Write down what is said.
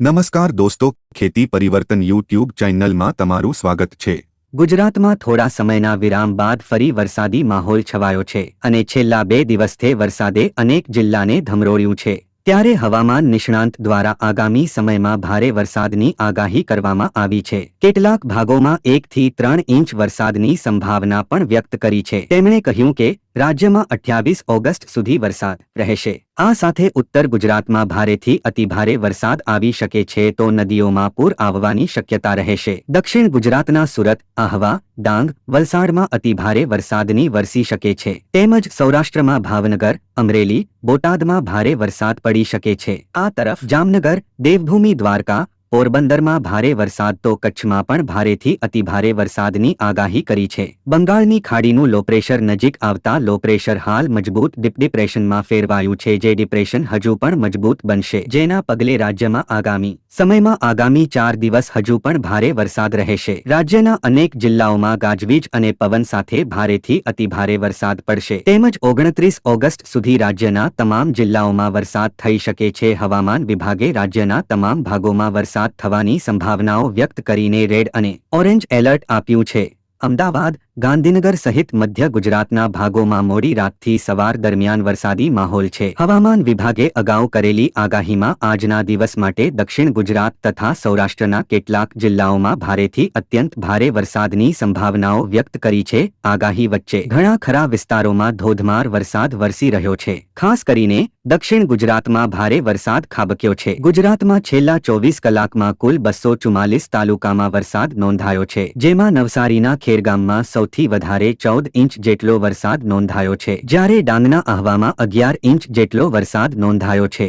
નમસ્કાર દોસ્તો, ખેતી પરિવર્તન યુટ્યુબ ચેનલમાં તમારું સ્વાગત છે. ગુજરાતમાં થોડા સમયના વિરામ બાદ ફરી વરસાદી માહોલ છવાયો છે અને છેલ્લા બે દિવસથી વરસાદે અનેક જિલ્લાને ધમરોળ્યું છે. ત્યારે હવામાન નિષ્ણાંત દ્વારા આગામી સમયમાં ભારે વરસાદની આગાહી કરવામાં આવી છે. કેટલાક ભાગોમાં એકથી ત્રણ ઇંચ વરસાદની સંભાવના પણ વ્યક્ત કરી છે. તેમણે કહ્યું કે રાજ્યમાં અઠ્યાવીસ ઓગસ્ટ સુધી વરસાદ રહેશે. આ સાથે ઉત્તર ગુજરાતમાં ભારેથી અતિભારે વરસાદ આવી શકે છે તો નદીઓમાં પૂર આવવાની શક્યતા રહેશે. દક્ષિણ ગુજરાતના સુરત, આહવા, ડાંગ, વલસાડમાં અતિભારે વરસાદની વરસી શકે છે. તેમજ સૌરાષ્ટ્રમાં ભાવનગર, અમરેલી, બોટાદમાં ભારે વરસાદ પડી શકે છે. આ તરફ જામનગર, દેવભૂમિ દ્વારકા પોરબંદરમાં ભારે વરસાદ તો કચ્છમાં પણ ભારેથી અતિભારે વરસાદની આગાહી કરી છે. બંગાળની ખાડીનું લો પ્રેશર નજીક આવતા લો પ્રેશર હાલ મજબૂત ડીપ ડિપ્રેશનમાં ફેરવાયું છે જે ડિપ્રેશન હજુ પણ મજબૂત બનશે. જેના પગલે રાજ્યમાં આગામી સમયમાં આગામી ચાર દિવસ હજુ પણ ભારે વરસાદ રહેશે. રાજ્યના અનેક જિલ્લાઓમાં ગાજવીજ અને પવન સાથે ભારેથી અતિભારે વરસાદ પડશે. તેમજ ઓગણત્રીસ ઓગસ્ટ સુધી રાજ્યના તમામ જિલ્લાઓમાં વરસાદ થઈ શકે છે. હવામાન વિભાગે રાજ્યના તમામ ભાગોમાં વરસાદ થવાની સંભાવનાઓ વ્યક્ત કરીને રેડ અને ઓરેન્જ એલર્ટ આપ્યું છે. અમદાવાદ ગાંધીનગર સહિત મધ્ય ગુજરાતના ભાગોમાં મોડી રાતથી સવાર દરમિયાન વરસાદી માહોલ છે. હવામાન વિભાગે અગાઉ કરેલી આગાહીમાં આજના દિવસ માટે દક્ષિણ ગુજરાત તથા સૌરાષ્ટ્રના કેટલાક જિલ્લાઓમાં ભારેથી અત્યંત ભારે વરસાદની સંભાવનાઓ વ્યક્ત કરી છે. આગાહી વચ્ચે ઘણા ખરા વિસ્તારોમાં ધોધમાર વરસાદ વરસી રહ્યો છે. ખાસ કરીને દક્ષિણ ગુજરાતમાં ભારે વરસાદ ખાબક્યો છે. ગુજરાતમાં છેલ્લા ચોવીસ કલાકમાં કુલ બસો તાલુકામાં વરસાદ નોંધાયો છે. જેમાં નવસારીના ખેરગામમાં સૌથી વધારે ચૌદ ઇંચ જેટલો વરસાદ નોંધાયો છે. જ્યારે ડાંગના આહવામાં અગિયાર ઇંચ જેટલો વરસાદ નોંધાયો છે.